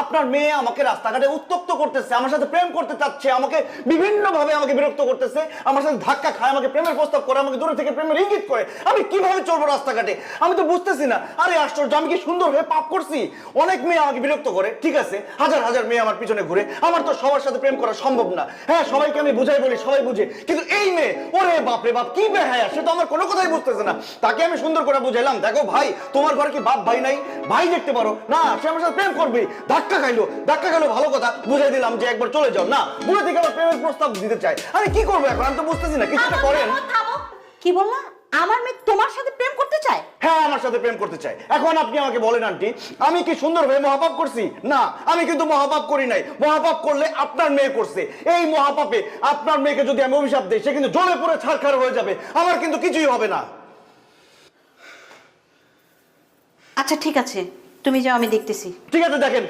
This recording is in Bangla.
আপনার মেয়ে আমাকে রাস্তাঘাটে উত্তক্ত করতেছে, আমার সাথে প্রেম করতে চাচ্ছে, আমাকে বিভিন্ন ভাবে আমাকে বিরক্ত করতেছে, আমার সাথে ধাক্কা খায়, আমাকে প্রেমের প্রস্তাব করে, আমাকে দূরে থেকে প্রেমের ইঙ্গিত করে। আমি কীভাবে চলবো রাস্তাঘাটে? আমি তো বুঝতেছি না। আরে আশ্চর্য, আমি কি সুন্দর হয়ে পাপ করছি? অনেক মেয়ে আমাকে বিরক্ত করে, ঠিক আছে? হাজার হাজার মেয়ে আমার পিছনে ঘুরে। আমার তো সবার সাথে প্রেম করা সম্ভব না। হ্যাঁ সবাইকে আমি বুঝাই বলি, সবাই বুঝে। কিন্তু এই মেয়ে, ওরে বাপ রে বাপ, কি বেহায়া, সে তো আমার কোনো কথাই বুঝতেছে না। তাকে আমি সুন্দর করে বুঝাইলাম, দেখো ভাই, তোমার ঘরে কি বাপ ভাই নাই? ভাই দেখতে পারো। না সে আমার সাথে প্রেম করবে। ধাক্কা খাইলো। ধাক্কা খাইলো ভালো কথা। বুঝাই দিলাম যে একবার চলে যাও। না বুড়ে থেকে আবার প্রেমের প্রস্তাব দিতে চাই আরে কি করব এখন? আমি তো বুঝতেছি না কিছুটা করেন। কি বললা? আমার মেয়ে তোমার সাথে প্রেম করতে চায়? হ্যাঁ আমার সাথে প্রেম করতে চাই এখন আপনি আমাকে বলেন আন্টি আমি কি সুন্দর হয়ে মহাপাপ করছি? না আমি কিন্তু মহাপাপ করি নাই। মহাপাপ করলে আপনার মেয়ে করছে। এই মহাপাপে আপনার মেয়েকে যদি আমি অভিশাপ দিই সে কিন্তু জলে পড়ে ছাড়খার হয়ে যাবে। আমার কিন্তু কিছুই হবে না। আচ্ছা ঠিক আছে। তুমি যাও আমি দেখতেছি। ঠিক আছে দেখেন।